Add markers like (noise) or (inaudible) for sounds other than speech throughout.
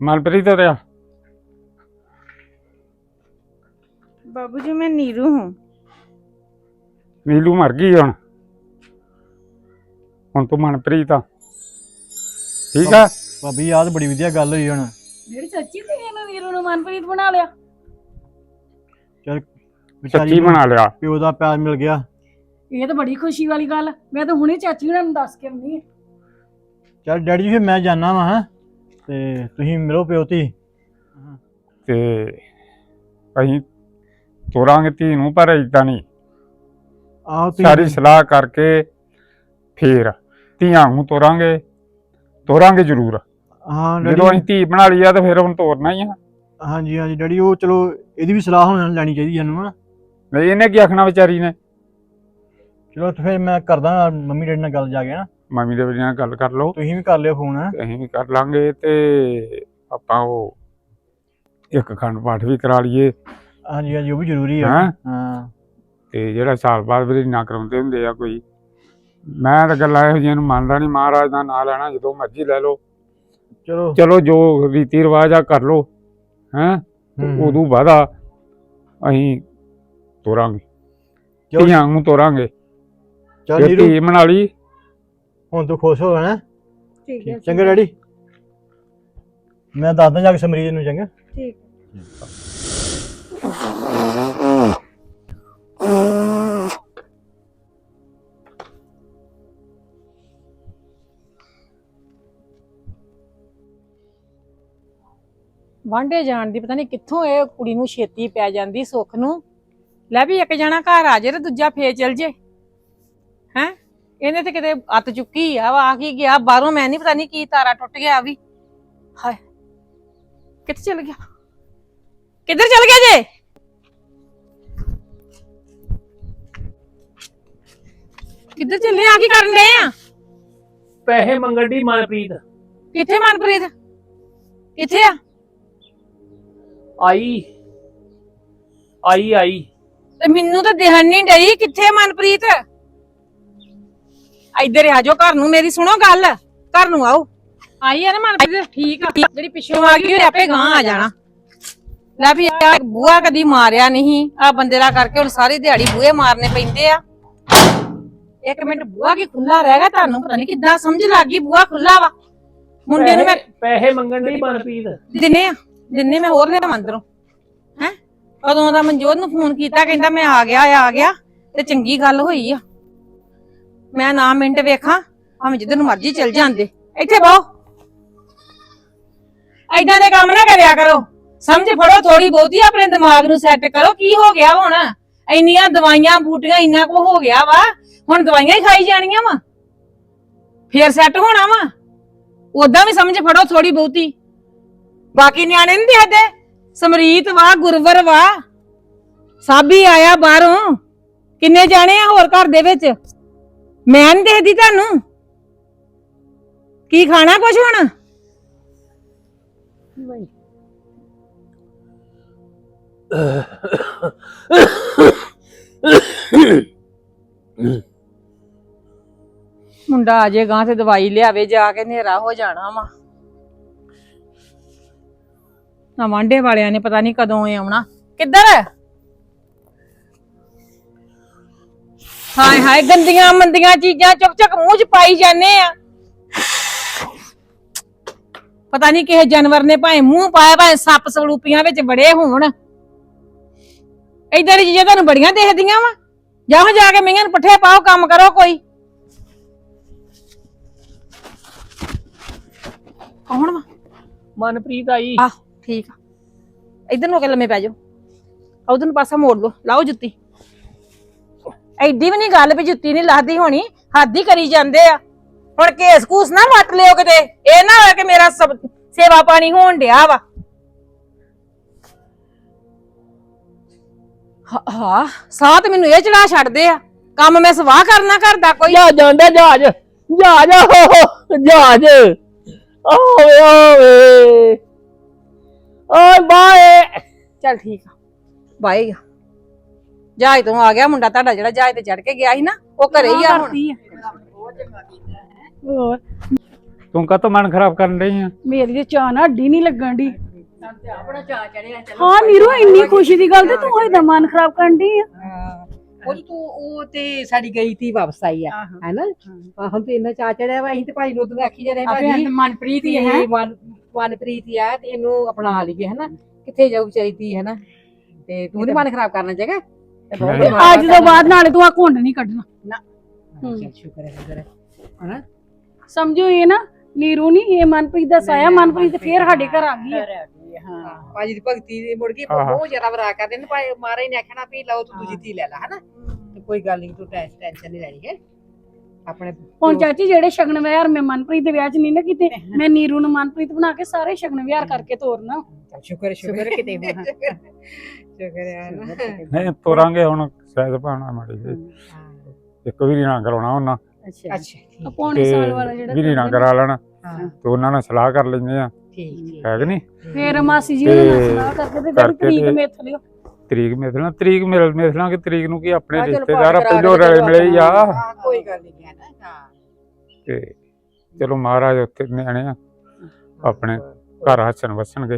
ਮਨਪ੍ਰੀਤ ਰਿਆ बाबू जी मैं नीरू हूँ ਨੀਲੂ ਮਰ ਗਈ ਹੁਣ ਹੁਣ ਤੂੰ ਮਨਪ੍ਰੀਤ ਆ ਠੀਕ ਆ ਭਾਬੀ ਆਹ ਤਾਂ ਬੜੀ ਵਧੀਆ ਗੱਲ ਹੋਈ ਹੁਣ ਜਿਹੜੀ ਸੱਚੀ ਤੇ ਇਹਨੂੰ ਵੀਰੂ ਨੂੰ ਮਨਪ੍ਰੀਤ ਬਣਾ ਲਿਆ ਚਲ ਵਿਚਾਰੀ ਸੱਚੀ ਨੂੰ ਬਣਾ ਲਿਆ ਪਿਓ ਦਾ ਪਿਆਰ ਮਿਲ ਗਿਆ ਇਹ ਤਾਂ ਬੜੀ ਖੁਸ਼ੀ ਵਾਲੀ ਗੱਲ ਆ। ਮੈਂ ਤਾਂ ਹੁਣੇ ਚਾਚੀ ਹੁਣਾਂ ਨੂੰ ਦੱਸ ਕੇ ਆਉਂਦੀ ਆ ਚਲ ਡੈਡੀ ਜੀ ਫਿਰ ਮੈਂ ਜਾਣਾ ਵਾ ਹਾਂ ਤੇ ਤੁਸੀਂ ਮਿਲੋ ਪਿਓ ਤੀ ਤੇ ਅਸੀਂ ਤੋਰਾਂਗੇ ਧੀ ਨੂੰ ਪਰ ਏਦਾਂ ਨਹੀਂ। ਆਹ ਸਾਰੀ ਸਲਾਹ ਕਰਕੇ ਫੇਰ ਧੀਆਂ ਨੂੰ ਤੋਰਾਂਗੇ। ਤੋਰਾਂਗੇ ਜ਼ਰੂਰ। ਹਾਂ ਜਦੋਂ ਅਸੀਂ ਧੀ ਬਣਾ ਲਈ ਆ ਤਾਂ ਫਿਰ ਹੁਣ ਤੋਰਨਾ ਹੀ ਆ। ਹਾਂਜੀ ਹਾਂਜੀ ਡੈਡੀ ਉਹ ਚਲੋ ਇਹਦੀ ਵੀ ਸਲਾਹ ਹੁਣ ਲੈਣੀ ਚਾਹੀਦੀ ਸਾਨੂੰ ਨਾ। ਨਹੀਂ ਇਹਨੇ ਕੀ ਆਖਣਾ ਵਿਚਾਰੀ ਨੇ? ਚਲੋ ਫਿਰ ਮੈਂ ਕਰਦਾ ਮੰਮੀ ਡੈਡੀ ਨਾਲ ਗੱਲ ਜਾ ਕੇ ਨਾ। ਮੰਮੀ ਦੇ ਨਾਲ ਗੱਲ ਕਰ ਲਓ। ਤੁਸੀਂ ਵੀ ਕਰ ਲਿਓ ਫੋਨ। ਤੇ ਅਸੀਂ ਵੀ ਕਰ ਲਾਂਗੇ ਤੇ ਆਪਾਂ ਉਹ ਇੱਕ ਖੰਡ ਪਾਠ ਵੀ ਕਰਾ ਲਈਏ। ਹਾਂਜੀ ਹਾਂਜੀ ਉਹ ਵੀ ਜ਼ਰੂਰੀ ਆ। ਹੈਂ? ਹਾਂ। ਤੇ ਜਿਹੜਾ ਸਾਲ ਬਾਅਦ ਵੀ ਨਾ ਕਰਾਉਂਦੇ ਹੁੰਦੇ ਆ ਕੋਈ। ਮੈਂ ਤਾਂ ਗੱਲਾਂ ਇਹੋ ਜਿਹੀਆਂ ਨੂੰ ਮੰਨਦਾ ਨਹੀਂ ਮਹਾਰਾਜ ਦਾ ਨਾਂ ਲੈਣਾ ਜਦੋਂ ਮਰਜ਼ੀ ਲੈ ਲਓ। ਚਲੋ। ਚਲੋ ਜੋ ਰੀਤੀ ਰਿਵਾਜ ਆ ਕਰ ਲਓ। ਹੈਂ? ਤੇ ਹੂੰ। ਉਦੋਂ ਬਾਅਦ ਆ ਅਸੀਂ ਤੋਰਾਂਗੇ। ਚਲੋ- ਧੀਆਂ ਨੂੰ ਤੋਰਾਂਗੇ। ਚਲ ਜੇ ਨੀਰੂ ਧੀ ਲਈ ਹੁਣ ਤੂੰ ਖੁਸ਼ ਹੋ ਗਿਆ ਠੀਕ ਹੈ ਚੰਗਾ ਡੈਡੀ। ਮੈਂ ਦੱਸਦਾ ਜਾ ਕੇ ਸਮਰੀਜ ਨੂੰ ਚੰਗਾ। ਵਾਂਡੇ ਜਾਣ ਦੀ ਪਤਾ ਨਹੀਂ ਕਿੱਥੋਂ ਇਹ ਕੁੜੀ ਨੂੰ ਛੇਤੀ ਪੈ ਜਾਂਦੀ ਸੁੱਖ ਨੂੰ। ਲੈ ਵੀ ਇੱਕ ਜਾਣਾ ਘਰ ਆ ਜੇ ਤੇ ਦੂਜਾ ਫੇਰ ਚਲ ਜੇ। ਹੈ? ਇਹਨੇ ਤੇ ਕਿਤੇ ਅੱਤ ਚੁੱਕੀ ਆ ਵਾ ਆ ਕੀ ਗਿਆ? ਬਾਹਰੋਂ ਮੈਂ ਨਹੀਂ ਪਤਾ ਨਹੀਂ ਕੀ ਤਾਰਾ ਟੁੱਟ ਗਿਆ ਵੀ। ਹਾਏ ਕਿੱਥੇ ਚਲ ਗਿਆ? ਕਿੱਧਰ ਚਲ ਗਿਆ ਜੇ? ਕਿੱਧਰ ਚੱਲੇ ਆ? ਕੀ ਕਰਨ ਗਏ ਆ? ਪੈਸੇ ਮੰਗਣ ਦੀ ਮਨਪ੍ਰੀਤ। ਕਿੱਥੇ ਮਨਪ੍ਰੀਤ? ਕਿੱਥੇ ਆ? ਆਈ। ਆਈ ਆਈ। ਤੇ ਮੈਨੂੰ ਤਾਂ ਦਿਹਣ ਨਹੀਂ ਡਈ ਕਿੱਥੇ ਮਨਪ੍ਰੀਤ? ਇੱਧਰ ਆ ਜਾਓ ਘਰ ਨੂੰ ਮੇਰੀ ਸੁਣੋ ਗੱਲ ਘਰ ਨੂੰ ਆਓ। ਆਈ ਆ ਨਾ ਮਨਪ੍ਰੀਤ ਠੀਕ ਆ ਜਿਹੜੀ ਪਿੱਛੋਂ ਆ ਗਈ ਉਹ ਆਪੇ ਗਾਂ ਆ ਜਾਣਾ। ਲੈ ਵੀ ਆ ਬੂਆ ਕਦੀ ਮਾਰਿਆ ਨਹੀਂ ਆ ਬੰਦੇ ਦਾ ਕਰਕੇ ਹੁਣ ਸਾਰੀ ਦਿਹਾੜੀ ਬੂਹੇ ਮਾਰਨੇ ਪੈਂਦੇ ਆ। ਇੱਕ ਮਿੰਟ ਬੂਆ ਕੀ ਖੁੱਲਾ ਰਹਿ ਗਿਆ ਤੁਹਾਨੂੰ? ਪਤਾ ਨਹੀਂ ਕਿੱਦਾਂ ਸਮਝ ਲੱਗ ਗਈ ਬੂਆ ਖੁੱਲਾ ਵਾ। ਮੁੰਡੇ ਨੂੰ ਮੈਂ ਪੈਸੇ- ਮੰਗਣ ਦੀ ਮਨਪ੍ਰੀਤ? ਦਿਨੇ ਆ ਦਿਨੇ ਮੈਂ ਹੋਰ ਲਿਆ ਅੰਦਰੋਂ। ਹੈ? ਕਦੋਂ ਦਾ ਮਨਜੋਤ ਨੂੰ ਫੋਨ ਕੀਤਾ ਕਹਿੰਦਾ ਮੈਂ ਆ ਗਿਆ ਆ ਗਿਆ ਤੇ ਚੰਗੀ ਗੱਲ ਹੋਈ ਆ। ਮੈਂ ਨਾ ਮਿੰਟ ਵੇਖਾਂ, ਭਾਵੇਂ ਜਿੱਧਰ ਨੂੰ ਮਰਜ਼ੀ ਚਲ ਜਾਂਦੇ। ਇੱਥੇ ਬਹੁ ਐਦਾਂ ਦੇ ਕੰਮ ਨਾ ਕਰਿਆ ਕਰੋ। ਸਮਝ ਫੜੋ ਥੋੜੀ ਬਹੁਤੀ ਆਪਣੇ ਦਿਮਾਗ ਨੂੰ ਸੈੱਟ ਕਰੋ, ਕੀ ਹੋ ਗਿਆ ਹੁਣ? ਇੰਨੀਆਂ ਦਵਾਈਆਂ, ਬੂਟੀਆਂ, ਇੰਨਾ ਕੁ ਹੋ ਗਿਆ ਵਾ। ਹੁਣ ਦਵਾਈਆਂ ਹੀ ਖਾਈ ਜਾਣੀਆਂ ਵਾ। ਫੇਰ ਸੈੱਟ ਹੋਣਾ ਵਾ। ਉਦਾਂ ਵੀ ਸਮਝ ਫੜੋ ਥੋੜੀ ਬਹੁਤੀ। ਬਾਕੀ ਨਿਆਣੇ ਨਹੀਂ ਦੇਖਦੇ। ਸਮਰੀਤ ਵਾ, ਗੁਰਵਰ ਵਾ। ਸਾਬੀ ਆਇਆ ਬਾਹਰੋਂ। ਕਿੰਨੇ ਜਾਣੇ ਆ ਹੋਰ ਘਰ ਦੇ ਵਿੱਚ? ਮੈਂ ਨਹੀਂ ਦੇਖਦੀ ਤੁਹਾਨੂੰ। ਕੀ ਖਾਣਾ ਕੁਛ ਹੁਣ? ਮੁੰਡਾ ਆ ਜਾਏਗਾ ਤੇ ਦਵਾਈ ਲਿਆਵੇ, ਜਾ ਕੇ ਹਨੇਰਾ ਹੋ ਜਾਣਾ ਵਾ। ਨਾ ਵਾਂਡੇ ਵਾਲਿਆਂ ਨੇ ਪਤਾ ਨਹੀਂ ਕਦੋਂ ਆਉਣਾ। ਕਿੱਧਰ? ਹਾਏ ਹਾਏ ਗੰਦੀਆਂ ਮੰਦੀਆਂ ਚੀਜ਼ਾਂ ਚੁੱਕ ਚੁੱਕ ਮੂੰਹ 'ਚ ਪਾਈ ਜਾਂਦੇ ਆ। ਪਤਾ ਨਹੀਂ ਕਿਸੇ ਜਾਨਵਰ ਨੇ ਭਾਵੇਂ ਮੂੰਹ ਪਾਇਆ ਭਾਵੇਂ ਸੱਪ ਸਲੂਪੀਆਂ ਵਿੱਚ ਬੜੇ ਹੋਣ। ਇਧਰ ਚੀਜ਼ਾਂ ਤੁਹਾਨੂੰ ਬੜੀਆਂ ਦੇਖਦੀਆਂ ਵਾ। ਜਾਓ ਜਾ ਕੇ ਮਈਆਂ ਨੂੰ ਪੱਠੇ ਪਾਓ ਕੰਮ ਕਰੋ ਕੋਈ। ਕੌਣ ਵਾ? ਮਨਪ੍ਰੀਤ ਆਈ। ਆ ਠੀਕ ਆ। ਇਧਰ ਨੂੰ ਕੇ ਲੰਮੇ ਪੈ ਜਾਓ। ਉਧਰ ਨੂੰ ਪਾਸਾ ਮੋੜ ਲਓ। ਲਾਓ ਜੁੱਤੀ। ਐਡੀ ਵੀ ਨਹੀਂ ਗੱਲ ਵੀ ਜੁੱਤੀ ਨਹੀਂ ਲਾਦੀ ਹੋਣੀ ਹੱਦ ਹੀ ਕਰੀ ਜਾਂਦੇ ਆ। ਹੁਣ ਕੇਸ ਕੂਸ ਨਾ ਵੱਟ ਲਿਓ ਕਿਤੇ ਇਹ ਨਾ ਹੋਏ ਕਿ ਮੇਰਾ ਸਭ ਸੇਵਾ ਪਾਣੀ ਹੋਣ ਡਿਆ ਵਾ। ਹਾ- ਹਾਂ ਸਾਹ ਤੇ ਮੈਨੂੰ ਇਹ ਚੜਾ ਛੱਡਦੇ ਆ ਕੰਮ ਮੈਂ ਸਵਾਹ ਕਰਨਾ ਕਰਦਾ ਕੋਈ। ਜਾ ਜਾਂਦਾ ਜਹਾਜ ਜਹਾਜ ਆਹੋ, ਜਹਾਜ। ਆਵੇ ਆਵੇ। ਓਏ ਬਾਏ। ਚੱਲ ਠੀਕ ਆ। ਬਾਈ ਜਹਾਜ਼ ਤੋਂ ਆ ਗਿਆ ਮੁੰਡਾ ਤੁਹਾਡਾ ਜਿਹੜਾ ਜਹਾਜ਼ ਤੇ ਚੜ ਕੇ ਗਿਆ ਸੀ ਨਾ ਉਹ ਘਰੇ ਹੀ ਆ ਹੁਣ। ਤੂੰ ਕਾਹਤੋਂ ਮਨ ਖਰਾਬ ਕਰਨ ਰਹੀ ਆ? ਮੇਰੀ ਤੇ ਚਾਹ ਨਾ ਅੱਡੀ ਨਹੀਂ ਲੱਗਣ ਦੀ ਚੜਿਆ ਚਲੋ ਹਾਂ ਨੀਰੂ ਇੰਨੀ ਖੁਸ਼ੀ ਦੀ ਗੱਲ ਤੇ ਤੂੰ ਹੋਈ ਦਾ ਮਨ ਖਰਾਬ ਕਰਨ ਦੀ ਆ। ਉਹ ਤੂੰ ਉਹ ਤੇ ਸਾਡੀ ਗਈ ਤੀ ਵਾਪਸ ਆਈ ਆ ਹੈਨਾ? ਆਹ ਹੁਣ ਤੇ ਇੰਨਾ ਚਾਅ ਚੜਿਆ ਵਾ ਅਸੀਂ ਤੇ ਭਾਈ ਨੂੰ ਤਾਂ ਆਖੀ ਜਾਂਦੇ ਭਾਜੀ ਮਨਪ੍ਰੀਤ ਤੇ ਮਨ ਮਨਪ੍ਰੀਤ ਹੀ ਆ ਤੇ ਇਹਨੂੰ ਅਪਣਾ ਲਈਏ ਹੈਨਾ? ਕਿੱਥੇ ਜਾਊ ਵਿਚਾਰੀ ਤੀ ਹੈਨਾ? ਤੇ ਤੂੰ ਨੀ ਮਨ ਖਰਾਬ ਕਰਨਾ ਚਾਹੀਦਾ ਤੇ ਬਹੁਤ ਅੱਜ ਤੋਂ ਬਾਅਦ ਨਾਲੇ ਤੂੰ ਆ ਘੁੰਡ ਨਹੀਂ ਕੱਢਣਾ। ਚੱਲ ਸ਼ੁਕਰ ਹੈ ਸ਼ੁਕਰ ਹੈ। ਹੈਨਾ? ਸਮਝੋ ਇਹ ਨਾ ਨੀਰੂ ਨਹੀਂ ਇਹ ਮਨਪ੍ਰੀਤ ਦਾ ਸਾਇਆ ਮਨਪ੍ਰੀਤ ਫੇਰ ਸਾਡੇ ਘਰ ਆ ਗਈ ਆ ਹਾਂ ਭਾਜੀ ਦੀ ਭਗਤੀ ਦੀ ਮੁੜ ਕੇ ਹਾਂ, ਹਾਂ। ਬਹੁਤ ਜ਼ਿਆਦਾ ਵਰਾ ਕਰਦੇ ਨੇ ਭਾਈ ਮਾਰੇ ਨੇ ਆਖਣਾ ਵੀ ਲਓ ਤੂੰ ਦੂਜੀ ਧੀ ਲੈ ਲੈ ਹੈਨਾ? ਤੇ ਕੋਈ ਗੱਲ ਨਹੀਂ ਤੂੰ ਟੈਨਸ਼ਨ ਨਹੀਂ ਲੈਣੀ ਹੈ? ਆਪਣੇ ਹੁਣ ਚਾਚੀ ਜਿਹੜੇ ਸ਼ਗਨ ਵਿਹਾਰ ਮੈਂ ਮਨਪ੍ਰੀਤ ਦੇ ਵਿਆਹ 'ਚ ਨਹੀਂ ਨਾ ਕੀਤੇ ਮੈਂ ਨੀਰੂ ਨੂੰ ਮਨਪ੍ਰੀਤ ਬਣਾ ਕੇ ਸਾਰੇ ਸ਼ਗਨ ਵਿਹਾਰ ਕਰਕੇ ਤੋਰਨਾ। ਚੱਲ ਸ਼ੁਕਰ ਹੈ ਸ਼ੁਕਰ ਹੈ ਕਿਤੇ ਹੁਣ ਸ਼ੁਕਰ ਹੈ ਨਾ। ਨਹੀਂ ਤੋਰਾਂਗੇ ਹੁਣ ਸ਼ਾਇਦ ਪਾਣਾ ਮਾੜੀ ਜੀ ਇੱਕ ਵੀ ਨਾ ਕਰਾਉਣਾ ਉਹਨਾਂ। ਅੱਛਾ। ਠੀਕ। ਆ ਪੌਣੇ ਸਾਲ ਵਾਲਾ ਜਿਹੜਾ ਵੀ ਨਾ ਕਰਾ ਲੈਣਾ। ਹਾਂ। ਤੇ ਉਹਨਾਂ ਨਾਲ ਸਲਾਹ ਕਰ ਲੈਂਦੇ ਆ ਠੀਕ ਠੀਕ। ਹੈ ਕਿ ਨਹੀਂ। ਫੇਰ ਮਾਸੀ ਜੀ ਨਾਲ ਤੇ ਸਲਾਹ ਕਰਕੇ ਤੇ ਜਿਹੜੀ ਕਰਕੇ ਤਰੀਕ ਤੇ- ਮੇਥ ਲਿਓ। ਤਰੀਕ ਮਿਲਣਾ ਤਰੀਕ ਮਿਲ ਮਿਲਾਂਗੇ ਤਰੀਕ ਨੂੰ ਕੀ ਆਪਣੇ ਰਿਸ਼ਤੇਦਾਰ ਆ, ਪਾਠ ਪਹਿਲੋਂ ਕਰਾ ਰਲੇ ਮਿਲੇ ਆ ਕੋਈ ਗੱਲ ਨਹੀਂ ਹੈ ਨਾ ਹਾਂ ਤੇ ਚਲੋ ਮਹਾਰਾਜ ਉੱਥੇ ਨਿਆਣੇ ਆ ਆਪਣੇ ਘਰ ਹੱਸਣ ਵਸਣਗੇ।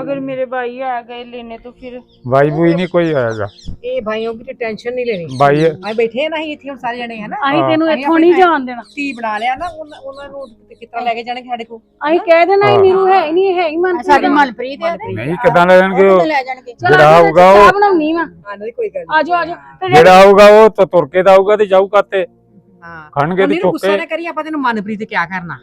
ਅਗਰ ਮੇਰੇ भाई आ गए लेने तो फिर भाई बुई नहीं ਕੋਈ ਆਏਗਾ ਇਹ ਭਾਈਓ ਕੀ ਟੈਨਸ਼ਨ ਨਹੀਂ ਲੈਣੀ। ਭਾਈ ਆ ਬੈਠੇ ਨਾ ਅਸੀਂ ਇੱਥੇ ਹੁਣ ਸਾਰੇ ਜਣੇ ਹੈ ਨਾ। ਅਸੀਂ ਤੈਨੂੰ ਇੱਥੋਂ ਨਹੀਂ ਜਾਣ ਦੇਣਾ ਟੀ ਬਣਾ ਲਿਆ ਨਾ ਉਹਨਾਂ ਉਹਨਾਂ ਨੂੰ ਕਿਤਨਾ ਲੈ ਕੇ ਜਾਣਗੇ ਸਾਡੇ ਕੋਲ? ਅਸੀਂ ਕਹਿ ਦੇਣਾ ਹੀ। ਨੀਰੂ ਹੈ ਨਹੀਂ ਹੈ ਹੀ ਮਨ ਸਾਡੇ ਮਨਪ੍ਰੀਤ ਹੈ ਨਹੀਂ ਕਿਦਾਂ ਲੈ ਜਾਣਗੇ ਉਹ? ਜਿਹੜਾ ਆਊਗਾ ਉਹ ਬਣਾਉਣੀ ਵਾ। ਹਾਂ ਨਹੀਂ ਕੋਈ ਗੱਲ ਆਜੋ ਆਜੋ। ਜਿਹੜਾ ਆਊਗਾ ਉਹ ਤੁਰ ਕੇ ਤਾਂ ਆਊਗਾ ਤੇ ਜਾਊ ਕਾਤੇ। ਹਾਂ। ਖਾਣਗੇ ਤੇ ਚੁੱਕੇ ਗੁੱਸਾ ਨਾ ਕਰੀ ਆਪਾਂ ਤੈਨੂੰ ਮਨਪ੍ਰੀਤ ਕਿਆ ਕਰਨਾ।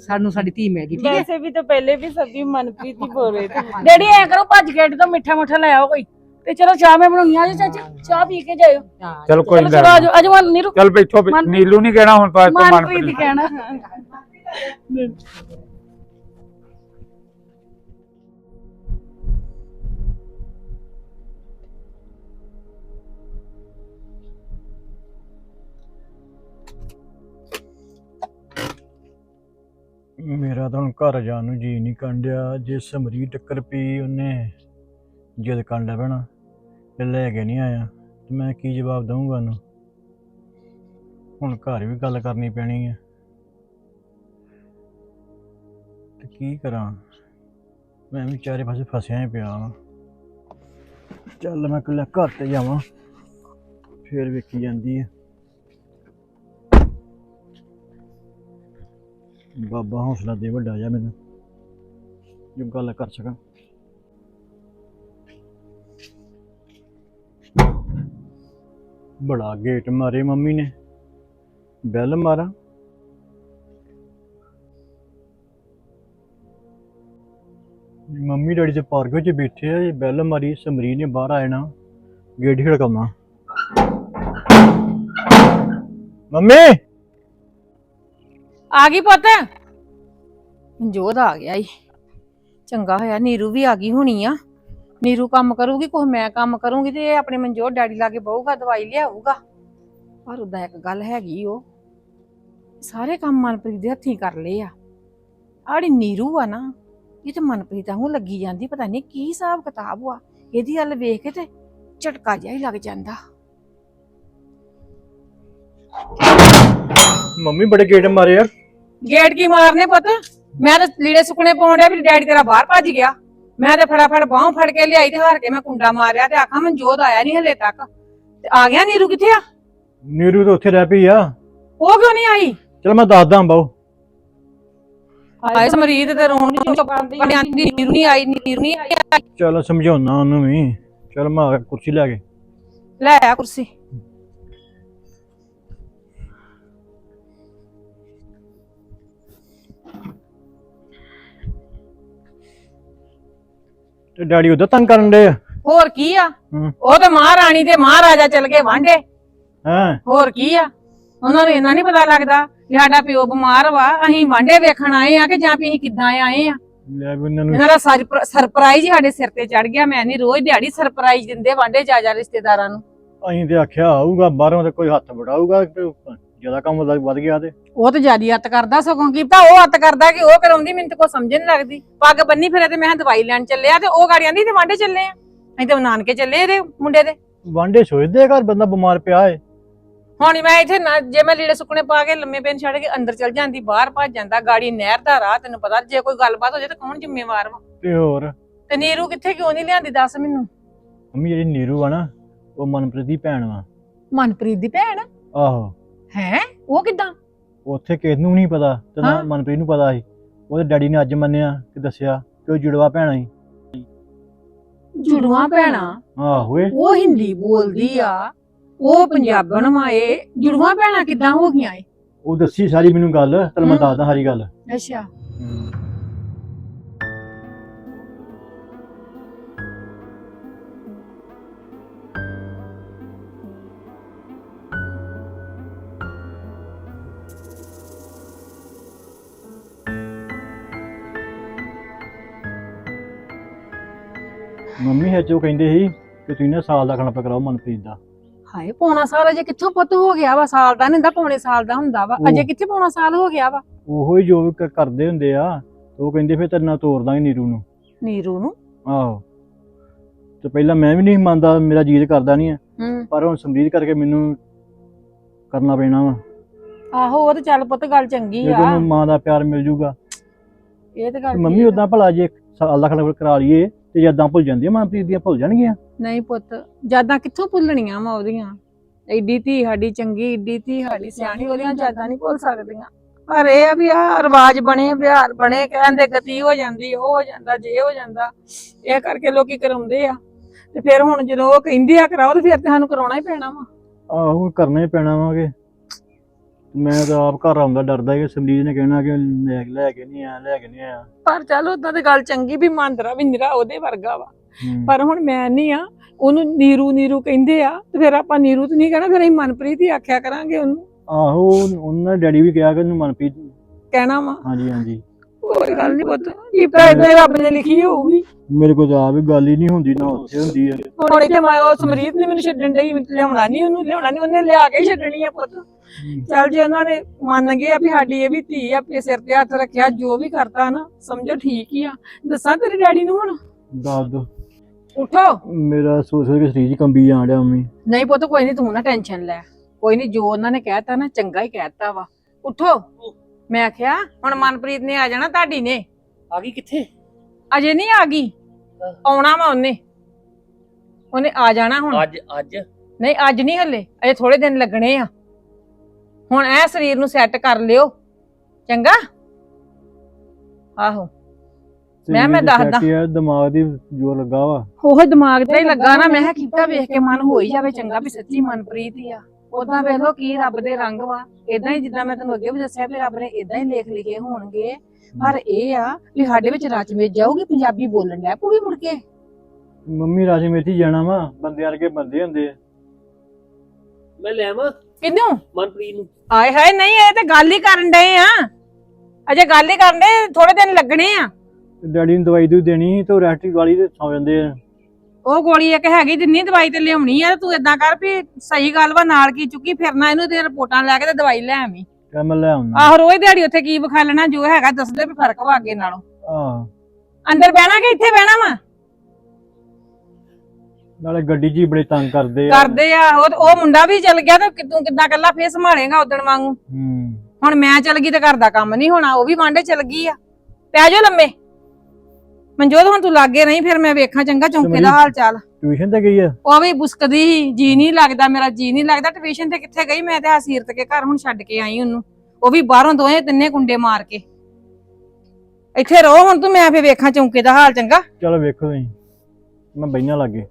ਸਾਨੂੰ ਸਾਡੀ ਧੀ ਮਿਲ ਠੀਕ ਹੈ? ਵੈਸੇ ਵੀ ਤਾਂ ਪਹਿਲੇ ਵੀ ਸਬਜ਼ੀ ਮਨਪ੍ਰੀਤ ਹੀ ਬੋਲ ਰਹੀ ਸੀ ਡੈਡੀ ਐ ਕਰੋ ਭੱਜ ਗੇਟ ਤੋਂ ਮਿੱਠਾ ਮੁੱਠਾ ਲੈ ਆਓ ਕੋਈ। ਤੇ ਚਲੋ ਚਾਹ ਮੈਂ ਬਣਾਉਣੀ ਆ ਜੀ ਚਾਚੀ। ਚਾਹ ਪੀ ਕੇ ਜਾਇਓ। ਚਲ ਕੋਈ ਨਹੀਂ ਚਲੋ ਆਜੋ ਅਜ ਮਨ ਨੀਰੂ। ਚਲ ਬੈਠੋ ਨੀਲੂ ਨਹੀਂ ਕਹਿਣਾ ਹੁਣ ਪਰ ਮਨਪ੍ਰੀਤ ਹੀ ਕਹਿਣਾ। ਮੇਰਾ ਤਾਂ ਹੁਣ ਘਰ ਜਾਣ ਨੂੰ ਜੀ ਨਹੀਂ ਕੰਡਿਆ ਜੇ ਸਮਰੀ ਟੱਕਰ ਪਈ ਉਹਨੇ, ਜਦ ਕਰਨ ਪੈਣਾ ਤੇ ਲੈ ਕੇ ਨਹੀਂ ਆਇਆ, ਤੇ ਮੈਂ ਕੀ ਜਵਾਬ ਦਊਂਗਾ ਉਹਨੂੰ? ਹੁਣ ਘਰ ਵੀ ਗੱਲ ਕਰਨੀ ਪੈਣੀ ਹੈ ਤੇ ਕੀ ਕਰਾਂ? ਮੈਂ ਵੀ ਚਾਰੇ ਪਾਸੇ ਫਸਿਆ ਹੀ ਪਿਆ ਵਾਂ। ਚੱਲ ਮੈਂ ਕੱਲਾ ਘਰ ਤੇ ਜਾਵਾਂ, ਫੇਰ ਵੇਖੀ ਜਾਂਦੀ ਹੈ ਬਾਬਾ ਹੌਸਲਾ ਦੇ ਵੱਡਾ ਜਾ ਮੈਨੂੰ। ਜੋ ਗੱਲ ਕਰ ਸਕਾਂ। ਬੜਾ ਗੇਟ ਮਾਰੇ ਮੰਮੀ ਨੇ। ਬੈਲ ਮਾਰਾ। ਮੰਮੀ ਡੈਡੀ ਤੇ ਪਾਰਕ ਵਿੱਚ ਬੈਠੇ ਆ, ਇਹ ਬੈਲ ਮਾਰੀ, ਸਮਰੀ ਨੇ ਬਾਹਰ ਆਏ ਨਾ ਗੇਟ ਖੜਕਾਉਣਾ। ਮੰਮੀ! ਆ ਗਈ ਪੁੱਤ? ਮਨਜੋਤ ਆ ਗਿਆ ਈ। ਚੰਗਾ ਹੋਇਆ, ਨੀਰੂ ਵੀ ਆ ਗਈ ਹੋਣੀ ਆ। ਨੀਰੂ ਕੰਮ ਕਰੂਗੀ ਕੁਛ ਮੈਂ ਕੰਮ ਕਰੂੰਗੀ ਤੇ ਇਹ ਆਪਣੇ ਮਨਜੋਤ ਡੈਡੀ ਲਾਗੇ ਬਹੂਗਾ, ਦਵਾਈ ਲਿਆਊਗਾ। ਪਰ ਉਦਾਂ ਇੱਕ ਗੱਲ ਹੈਗੀ ਉਹ ਸਾਰੇ ਕੰਮ ਮਨਪ੍ਰੀਤ ਦੇ ਹੱਥੀਂ ਕਰ ਲਏ ਆ। ਆੜੀ ਨੀਰੂ ਆ ਨਾ, ਇਹ ਤੇ ਮਨਪ੍ਰੀਤ ਵਾਂਗੂ ਲੱਗੀ ਜਾਂਦੀ, ਪਤਾ ਨਹੀਂ ਕੀ ਹਿਸਾਬ ਕਿਤਾਬ ਆ। ਇਹਦੀ ਗੱਲ ਵੇਖ ਕੇ ਤੇ ਝਟਕਾ ਜਿਹਾ ਹੀ ਲੱਗ ਜਾਂਦਾ। ਮੰਮੀ ਬੜੇ ਗੇਟ ਮਾਰੇ ਆ। ਗੇਟ ਕੀ ਮਾਰਨੇ ਪੁੱਤ? ਮੈਂ ਤਾਂ ਲੀੜੇ ਸੁੱਕਣੇ ਪਾਉਣ ਡਿਆ ਵੀ ਡੈਡੀ ਤੇਰਾ ਬਾਹਰ ਭੱਜ ਗਿਆ। ਮੈਂ ਤੇ ਫਟਾਫਟ ਬਾਹੋਂ ਫੜ ਕੇ ਲਿਆਈ ਤੇ ਹਾਰ ਕੇ ਮੈਂ ਕੁੰਡਾ ਮਾਰਿਆ ਤੇ ਆਖਾਂ ਮਨਜੋਤ ਆਇਆ ਨਹੀਂ ਹਲੇ ਤੱਕ। ਤੇ ਆ ਗਿਆ ਨੀਰੂ ਕਿੱਥੇ ਆ? ਨੀਰੂ ਤਾਂ ਉੱਥੇ ਰਹਿ ਪਈ ਆ। ਉਹ ਕਿਉਂ ਨਹੀਂ ਆਈ? ਚਲ ਮੈਂ ਦੱਸਦਾ ਬਾਉ ਆਏ ਸਮਰੀਤ ਤੇ ਰੋਣ ਦੀ ਚੁੱਪ ਬਣਿਆ ਨੀਰੂ ਨਹੀਂ ਆਈ ਨੀਰੂ ਨਹੀਂ ਆਈ। ਚਲ ਸਮਝਾਉਣਾ ਉਹਨੂੰ ਵੀ। ਚਲ ਮੈਂ ਆ ਕੇ ਕੁਰਸੀ ਲੈ ਕੇ। ਲੈ ਆ ਕੁਰਸੀ। ਤੇ ਡੈਡੀ ਉਦੋਂ ਤੰਗ ਕਰਨ ਦੇ ਆ? ਹੋਰ ਕੀ ਆ? ਹੂੰ। ਉਹ ਤੇ ਮਹਾਰਾਣੀ ਤੇ ਮਹਾਰਾਜਾ ਚਲ ਗਏ ਵਾਂਡੇ ਹਾਂ। ਹੋਰ ਕੀ ਆ? ਉਹਨਾਂ ਨੂੰ ਇਹਨਾਂ ਨਹੀਂ ਪਤਾ ਲੱਗਦਾ ਵੀ ਸਾਡਾ ਪਿਓ ਬਿਮਾਰ ਵਾ ਅਸੀਂ ਵਾਂਡੇ ਵੇਖਣ ਆਏ ਆ ਕਿ ਜਾਂ ਵੀ ਅਸੀਂ ਕਿੱਦਾਂ ਆਏ ਆ? ਲੈ ਵੀ ਉਹਨਾਂ ਨੂੰ ਇਹਨਾਂ ਦਾ ਸਰਪ੍ਰਾਈਜ਼ ਹੀ ਸਾਡੇ ਸਿਰ ਤੇ ਚੜ ਗਿਆ ਮੈਂ ਨਹੀਂ ਰੋਜ਼ ਦਿਹਾੜੀ ਸਰਪ੍ਰਾਈਜ਼ ਦਿੰਦੇ ਵਾਂਡੇ ਜਾ ਜਾ ਰਿਸ਼ਤੇਦਾਰਾਂ ਨੂੰ। ਅਸੀਂ ਤੇ ਆਖਿਆ ਆਊਗਾ ਬਾਹਰੋਂ ਤੇ ਕੋਈ ਹੱਥ ਵੜਾਊਗਾ ਤੇ ਜ਼ਿਆਦਾ ਕੰਮ ਵਧ ਵੱਧ ਗਿਆ ਤੇ। ਉਹ ਤੇ ਜਿਆਦੀ ਅੱਤ ਕਰਦਾ ਸਗੋਂ ਕੀ ਪਤਾ ਉਹ ਅੱਤ ਕਰਦਾ ਕਿ ਉਹ ਕਰਾਉਂਦੀ ਮੈਨੂੰ ਤੇ ਕੋਈ ਸਮਝ ਨਹੀਂ ਲੱਗਦੀ। ਪੱਗ ਬੰਨੀ ਫਿਰੇ ਤੇ ਮੈਂ ਕਿਹਾ ਦਵਾਈ ਲੈਣ ਚੱਲਿਆ ਤੇ ਉਹ ਗਾੜੀਆਂ ਦੀ ਤੇ ਵਾਂਡੇ ਚੱਲੇ ਆ। ਅਸੀਂ ਤੇ ਨਾਨਕੇ ਚੱਲੇ ਇਹਦੇ ਮੁੰਡੇ ਦੇ। ਵਾਂਡੇ ਸੋਚਦੇ ਆ ਘਰ ਬੰਦਾ ਬਿਮਾਰ ਪਿਆ ਏ ਹੁਣ ਮੈਂ ਇੱਥੇ ਨਾ ਜੇ ਮੈਂ ਲੀੜੇ ਸੁੱਕਣੇ ਪਾ ਕੇ ਲੰਮੇ ਪੈਨ ਛੱਡ ਕੇ ਅੰਦਰ ਚਲ ਜਾਂਦੀ ਬਾਹਰ ਭੱਜ ਜਾਂਦਾ ਗਾੜੀ ਨਹਿਰ ਦਾ ਰਾਹ ਤੈਨੂੰ ਪਤਾ ਜੇ ਕੋਈ ਗੱਲਬਾਤ ਹੋ ਜਾਏ ਤਾਂ ਕੌਣ ਜ਼ਿੰਮੇਵਾਰ ਵਾ? ਤੇ ਹੋਰ? ਤੇ ਨੀਰੂ ਕਿੱਥੇ ਕਿਉਂ ਨਹੀਂ ਲਿਆਂਦੀ ਦੱਸ ਮੈਨੂੰ? ਮੰਮੀ ਜਿਹੜੀ ਨੀਰੂ ਆ ਨਾ ਉਹ ਮਨਪ੍ਰੀਤ ਦੀ ਭੈਣ ਵਾ। ਮਨਪ੍ਰੀਤ ਦੀ ਭੈਣ? ਆਹੋ। ਹੈ? ਉਹ ਕਿਦਾਂ? ਉੱਥੇ ਕਿਸ ਨੂੰ ਨਹੀਂ ਪਤਾ ਤੇ ਨਾ ਹਾਂ। ਮਨਪ੍ਰੀਤ ਨੂੰ ਪਤਾ ਸੀ। ਉਹਦੇ ਡੈਡੀ ਨੇ ਅੱਜ ਮੰਨਿਆ ਕਿ ਦੱਸਿਆ ਕਿ ਉਹ ਜੁੜਵਾ ਭੈਣਾ ਸੀ। ਜੁੜਵਾ ਭੈਣਾ? ਆਹੋ ਏ। ਉਹ ਹਿੰਦੀ ਬੋਲਦੀ ਆ। ਉਹ ਪੰਜਾਬਣ ਮਾਏ ਜੁੜਵਾ ਭੈਣਾ ਕਿਦਾਂ ਹੋ ਗਈਆਂ ਏ? ਉਹ ਦੱਸੀ ਸਾਰੀ ਮੈਨੂੰ ਗੱਲ ਤੈਨੂੰ ਮੈਂ ਹੂੰ। ਦੱਸਦਾ ਸਾਰੀ ਗੱਲ। ਅੱਛਾ। ਉਹ ਕਹਿੰਦੇ ਸੀ ਕਿ ਤੁਸੀਂ ਨਾ ਸਾਲ ਦਾ ਖਾਣਾ ਕਰਾਓ ਮਨਪ੍ਰੀਤ ਦਾ। ਹਾਏ ਪੌਣਾ ਸਾਲ ਅਜੇ ਕਿੱਥੋਂ ਪੁੱਤ ਹੋ ਗਿਆ ਵਾ? ਸਾਲ ਦਾ ਨਹੀਂ ਹੁੰਦਾ ਪੌਣੇ ਸਾਲ ਦਾ ਹੁੰਦਾ ਵਾ। ਅਜੇ ਕਿੱਥੇ ਪੌਣਾ ਸਾਲ ਹੋ ਗਿਆ ਵਾ? ਉਹੋ ਹੀ ਜੋ ਕ- ਕਰਦੇ ਹੁੰਦੇ ਆ ਉਹ ਕਹਿੰਦੇ ਫਿਰ ਤੇਰੇ ਨਾਲ ਤੋਰ ਦਾਂਗੇ ਨੀਰੂ ਨੂੰ। ਨੀਰੂ ਨੂੰ? ਆਹੋ। ਤੇ ਪਹਿਲਾਂ ਮੈਂ ਵੀ ਨਹੀਂ ਮੰਨਦਾ ਮੇਰਾ ਜੀਦ ਕਰਦਾ ਨਹੀਂ ਹੂੰ। ਪਰ ਹੁਣ ਸਮਰੀਤ ਕਰਕੇ ਮੈਨੂੰ ਕਰਨਾ ਪੈਣਾ ਵਾ। ਆਹੋ ਉਹ ਤੇ ਚੱਲ ਪੁੱਤ ਗੱਲ ਚੰਗੀ ਆ। ਉਹਨੂੰ ਮਾਂ ਦਾ ਪਿਆਰ ਮਿਲ ਜੂਗਾ ਇਹ ਤੇ ਗੱਲ ਮੰਮੀ ਠੀਕ ਆ। ਉਦਾਂ ਭਲਾ ਜੇ ਸਾਲ ਦਾ ਖਾਣਾ ਕਰਾ ਲਈਏ ਤੇ ਜਦਾਂ ਭੁੱਲ ਜਾਂਦੀਆਂ ਮਨਪ੍ਰੀਤ ਦੀਆਂ ਭੁੱਲ ਜਾਣਗੀਆਂ? ਨਹੀਂ ਪੁੱਤ ਜਾਦਾਂ ਕਿੱਥੋਂ ਭੁੱਲਣੀਆਂ ਵਾ ਉਹਦੀਆਂ? ਐਡੀ ਧੀ ਸਾਡੀ ਚੰਗੀ ਏਡੀ ਧੀ ਸਾਡੀ ਸਿਆਣੀ ਉਹਦੀਆਂ ਜਾਦਾਂ ਨਹੀਂ ਭੁੱਲ ਸਕਦੀਆਂ। ਪਰ ਇਹ ਆ ਵੀ ਆ ਰਿਵਾਜ ਬਣੇ ਵਿਹਾਰ ਬਣੇ ਕਹਿੰਦੇ ਗਤੀ ਹੋ ਜਾਂਦੀ ਉਹ ਹੋ ਜਾਂਦਾ ਜੇ ਹੋ ਜਾਂਦਾ ਇਹ ਕਰਕੇ ਲੋਕੀ ਕਰਾਉਂਦੇ ਆ। ਤੇ ਫਿਰ ਹੁਣ ਜਦੋਂ ਉਹ ਕਹਿੰਦੇ ਆ ਕਰਾਓ ਤੇ ਫਿਰ ਤੇ ਸਾਨੂੰ ਕਰਾਉਣਾ ਹੀ ਪੈਣਾ ਵਾ। ਆਹੋ ਕਰਨਾ ਹੀ ਪੈਣਾ ਵਾ ਕਿ ਮੈਂ ਤਾਂ ਆਪ ਘਰ ਆਉਂਦਾ ਡਰਦਾ ਕਿ ਸਮਰੀਤ ਨੇ ਕਹਿਣਾ ਕਿ ਲੈ ਲੈ ਕੇ ਨਹੀਂ ਆਇਆ ਲੈ ਕੇ ਨਹੀਂ ਆਇਆ। ਪਰ ਚੱਲ ਉਦਾਂ ਤੇ ਗੱਲ ਚੰਗੀ ਵੀ ਮੰਦਰਾ ਵੀ ਨਿਰਾ ਉਹਦੇ ਵਰਗਾ ਵਾ। ਪਰ ਹੁਣ ਮੈਂ ਨਹੀਂ ਆ ਉਹਨੂੰ ਨੀਰੂ ਨੀਰੂ ਕਹਿੰਦੇ ਆ ਤੇ ਫਿਰ ਆਪਾਂ ਨੀਰੂ ਤੇ ਨਹੀਂ ਕਹਿਣਾ ਫਿਰ ਅਸੀਂ ਮਨਪ੍ਰੀਤ ਹੀ ਆਖਿਆ ਕਰਾਂਗੇ ਉਹਨੂੰ। ਆਹੋ ਉਹਨਾਂ ਡੈਡੀ ਵੀ ਕਿਹਾ ਕਿ ਉਹਨੂੰ ਮਨਪ੍ਰੀਤ ਕਹਿਣਾ ਵਾ। ਹਾਂਜੀ ਹਾਂਜੀ। ਕੋਈ ਗੱਲ ਨਹੀਂ ਪੁੱਤ। ਕੀ ਪਤਾ ਇਹਦੇ ਰੱਬ ਨੇ ਲਿਖੀ ਹੋਊਗੀ। ਮੇਰੇ ਕੋਲ ਤਾਂ ਵੀ ਗੱਲ ਹੀ ਨਹੀਂ ਹੁੰਦੀ ਨਾ ਉੱਥੇ ਹੁੰਦੀ ਹੈ ਹੁਣ ਇੱਥੇ ਮੈਂ ਉਹ ਸਮਰੀਤ ਨੇ ਮੈਨੂੰ ਛੱਡਣ ਡਈ ਲਿਆਉਣਾ ਨਹੀਂ ਉਹਨੂੰ ਲਿਆਉਣਾ ਨਹੀਂ ਉਹਨੇ ਲਿਆ ਕੇ ਹੀ ਛੱਡਣੀ ਆ ਪੁੱਤ। ਚੱਲ ਜੇ ਉਹਨਾਂ ਨੇ ਮੰਨ ਗਏ ਆ ਵੀ ਸਾਡੀ ਇਹ ਵੀ ਧੀ ਆ ਆਪਣੇ ਸਿਰ ਤੇ ਹੱਥ ਰੱਖਿਆ ਜੋ ਵੀ ਕਰਤਾ ਨਾ ਸਮਝੋ ਠੀਕ ਹੀ ਆ। ਦੱਸਾਂ ਤੇਰੇ ਡੈਡੀ ਨੂੰ ਹੁਣ? ਦੱਸ ਦੋ। ਉਠੋ। ਮੇਰਾ ਸੋਚ ਸੋਚ ਕੇ ਸਰੀਰ 'ਚ ਕੰਬੀ ਜਾਣ ਡਿਆ ਮੰਮੀ। ਨਹੀਂ ਪੁੱਤ ਕੋਈ ਨਹੀਂ ਤੂੰ ਨਾ ਟੈਨਸ਼ਨ ਲੈ। ਕੋਈ ਨਹੀਂ ਜੋ ਉਹਨਾਂ ਨੇ ਕਹਿਤਾ ਨਾ ਚੰਗਾ ਹੀ ਕਹਿਤਾ ਵਾ। ਉਠੋ। ਮੈਂ ਆਖਿਆ ਹੁਣ ਮਨਪ੍ਰੀਤ ਨੇ ਆ ਜਾਣਾ ਤੁਹਾਡੀ ਨੇ। ਆ ਗਈ ਕਿੱਥੇ? ਅਜੇ ਨਹੀਂ ਆ ਗਈ। ਆਉਣਾ ਵਾ ਉਹਨੇ। ਉਹਨੇ ਆ ਜਾਣਾ ਹੁਣ। ਅੱਜ ਅੱਜ? ਨਹੀਂ ਅੱਜ ਨਹੀਂ ਹੱਲੇ। ਅਜੇ ਥੋੜੇ ਦਿਨ ਲੱਗਣੇ ਆ। ਹੁਣ ਐ ਸਰੀਰ ਨੂੰ ਸੈੱਟ ਕਰ ਲਿਓ। ਚੰਗਾ? ਆਹੋ। ਮੈਂ- ਮੈਂ ਦੱਸਦਾ। ਆ, ਦਿਮਾਗ ਦੀ ਜੋਰ ਲੱਗਾ ਵਾ। ਉਹ ਦਿਮਾਗ ਤੇ ਹੀ ਲੱਗਾ ਨਾ। ਮੈਂ ਕਿਹਾ ਕੀਤਾ ਵੇਖ ਕੇ ਮਨ ਹੋ ਹੀ ਜਾਵੇ। ਚੰਗਾ ਵੀ ਸੱਚੀ ਮਨਪ੍ਰੀਤ ਹੀ ਆ। ਉਦਾਂ ਵੇਖ ਲੋ ਕੀ ਰੱਬ ਦੇ ਰੰਗ ਵਾ। ਇਦਾਂ ਹੀ ਜਿੱਦਾਂ ਮੈਂ ਤੈਨੂੰ ਅੱਗੇ ਵੀ ਦੱਸਿਆ ਵੀ ਰੱਬ ਨੇ ਇਦਾਂ ਹੀ ਲੇਖ ਲਿਖੇ ਹੋਣਗੇ। ਪਰ ਇਹ ਆ ਵੀ ਸਾਡੇ ਵਿੱਚ ਰਚ ਵਿੱਚ ਜਾਊਗੀ ਪੰਜਾਬੀ ਬੋਲਣ ਲੱਗ ਪੂਗੀ ਮੁੜ ਕੇ। ਮੰਮੀ ਰਾਜੀ ਮੇਥੀ ਜਾਣਾ ਵਾ ਬੰਦੇ ਵਰਗੇ ਬੰਦੇ ਹੁੰਦੇ ਆ। ਮੈਂ ਲੈ ਆਵਾਂ ਕਿੰਨੂੰ ਮਨਪ੍ਰੀਤ ਨੂੰ। ਆਏ ਹਾਏ ਨਹੀਂ ਇਹ ਤੇ ਗੱਲ ਹੀ ਕਰਨ ਡਏ ਆ। ਅਜੇ ਗੱਲ ਹੀ ਕਰਨ ਡਏ ਥੋੜੇ ਦਿਨ ਲੱਗਣੇ ਆ। ਡੈਡੀ ਨੂੰ ਦਵਾਈ ਦੂ ਦੇਣੀ ਸੀ ਤੇ ਉਹ ਰੈਸਟ ਵਾਲੀ ਤੇ ਸੌ ਜਾਂਦੇ ਆ। ਉਹ ਗੋਲੀ ਇੱਕ ਹੈਗੀ ਜਿੰਨੀ ਦਵਾਈ ਤੇ ਲਿਆਉਣੀ ਆ ਤੂੰ ਇਦਾਂ ਕਰ ਵੀ ਸਹੀ ਗੱਲ ਵਾ ਨਾਲ ਕੀ ਚੁੱਕੀ ਫਿਰਨਾ ਇਹਨੂੰ ਤੇ ਰਿਪੋਰਟਾਂ ਲੈ ਕੇ ਤੇ ਦਵਾਈ ਲੈ ਆਵੀਂ। ਮੈਂ ਲੈ ਆਉਣਾ ਆਹੋ ਰੋਜ਼ ਦਿਹਾੜੀ ਉੱਥੇ ਕੀ ਵਿਖਾ ਲੈਣਾ ਜੋ ਹੈਗਾ ਦੱਸਦੇ ਵੀ ਫ਼ਰਕ ਵਾ ਅੱਗੇ ਨਾਲੋਂ। ਆਹ। ਅੰਦਰ ਬਹਿਣਾ ਕਿ ਇੱਥੇ ਬਹਿਣਾ ਵਾ? ਨਾਲੇ ਗੱਡੀ ਹੀ ਬੜੇ ਤੰਗ ਕਰਦੇ ਆ। ਕਰਦੇ ਆ ਉਹ ਉਹ ਮੁੰਡਾ ਵੀ ਚਲ ਗਿਆ ਤੇ ਕਿ- ਤੂੰ ਕਿੱਦਾਂ ਕੱਲਾ ਫੇਰ ਸੰਭਾਲੇਗਾ ਉਦਣ ਵਾਂਗੂ। ਹੂੰ। ਹੁਣ ਮੈਂ ਚਲ ਗਈ ਤੇ ਘਰ ਦਾ ਕੰਮ ਨਹੀਂ ਹੋਣਾ ਉਹ ਵੀ ਵਾਂਡੇ ਚਲ ਗਈ ਆ। ਪੈ ਜਾ ਲੰਮੇ। ਮਨਜੋਤ ਹੁਣ ਤੂੰ ਲਾਗੇ ਨਹੀਂ ਫਿਰ ਮੈਂ ਵੇਖਾਂ ਚੰਗਾ ਚੌਂਕੇ ਦਾ। ਹਾਲ ਚਾਲ ਟਿਊਸ਼ਨ ਤੇ ਗਈ ਆ? ਉਹ ਵੀ ਬੁਸਕਦੀ ਸੀ, ਜੀ ਨਹੀਂ ਲੱਗਦਾ ਮੇਰਾ ਜੀ ਨਹੀਂ ਲੱਗਦਾ। ਟਿਊਸ਼ਨ ਤੇ ਕਿੱਥੇ ਗਈ? ਮੈਂ ਤੇ ਆ ਸੀਰਤ ਕੇ ਘਰ ਹੁਣ ਛੱਡ ਕੇ ਆਈ ਉਹਨੂੰ। ਉਹ ਵੀ ਬਾਹਰੋਂ ਦੋਵੇਂ ਤਿੰਨੇ ਕੁੰਡੇ ਮਾਰ ਕੇ। ਇੱਥੇ ਰਹੋ ਹੁਣ ਤੂੰ ਮੈਂ ਫੇਰ ਵੇਖਾਂ ਚੌਂਕੇ ਦਾ ਹਾਲ ਚੰਗਾ। ਚਲੋ ਵੇਖੋ ਤੁਸੀਂ। ਮੈਂ ਬਈਆਂ ਲੱਗੇ।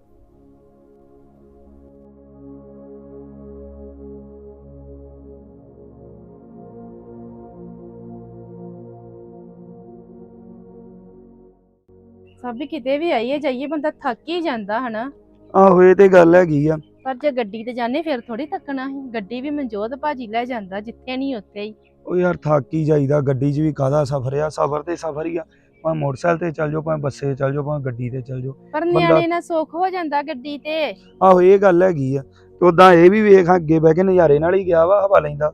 ਸਭ ਕਿਤੇ ਵੀ ਆਈਏ ਜਾਈਏ ਬੰਦਾ ਥੱਕ ਹੀ ਜਾਂਦਾ ਹਨਾ? ਆਹੋ ਇਹ ਤੇ ਗੱਲ ਹੈਗੀ ਆ। ਪਰ ਜੇ ਗੱਡੀ ਤੇ ਜਾਣੇ ਫਿਰ ਥੋੜੀ ਥੱਕਣਾ ਸੀ ਗੱਡੀ ਵੀ ਮਨਜੋਤ ਭਾਜੀ ਲੈ ਜਾਂਦਾ ਜਿੱਥੇ ਨਹੀਂ ਉੱਥੇ ਹੀ। ਉਹ ਯਾਰ ਥੱਕ ਹੀ ਜਾਈਦਾ ਗੱਡੀ 'ਚ ਵੀ ਕਾਹਦਾ ਸਫਰ ਆ? ਸਫਰ ਤੇ ਸਫਰ ਹੀ ਆ। ਭਾਵੇਂ ਮੋਟਰਸਾਈਕਲ ਤੇ ਚੱਲ ਜਾਓ ਭਾਵੇਂ ਬੱਸੇ ਚੱਲ ਜਾਓ ਭਾਵੇਂ ਗੱਡੀ ਤੇ ਚੱਲ ਜਾਓ। ਪਰ ਨਿਆਣੇ ਨਾਲ ਸੁੱਖ ਹੋ ਜਾਂਦਾ ਗੱਡੀ ਤੇ। ਆਹੋ ਇਹ ਗੱਲ ਹੈਗੀ ਆ। ਤੇ ਉਦਾਂ ਇਹ ਵੀ ਵੇਖ ਅੱਗੇ ਬਹਿ ਕੇ ਨਜ਼ਾਰੇ ਨਾਲ ਹੀ ਗਿਆ ਵਾ ਹਵਾ ਲੈਂਦਾ।